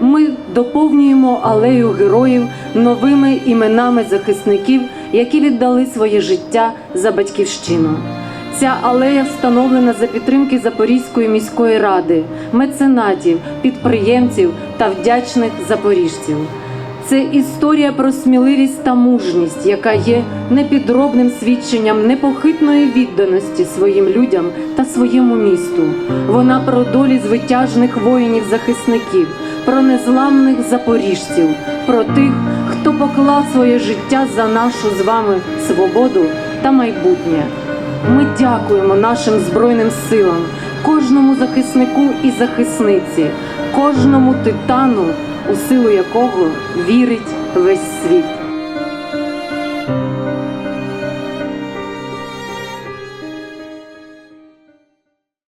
ми доповнюємо алею героїв новими іменами захисників, які віддали своє життя за батьківщину. Ця алея встановлена за підтримки Запорізької міської ради, меценатів, підприємців та вдячних запоріжців. Це історія про сміливість та мужність, яка є непідробним свідченням непохитної відданості своїм людям та своєму місту. Вона про долі звитяжних воїнів-захисників, про незламних запоріжців, про тих, хто поклав своє життя за нашу з вами свободу та майбутнє. Ми дякуємо нашим Збройним силам, кожному захиснику і захисниці, кожному титану, у силу якого вірить весь світ.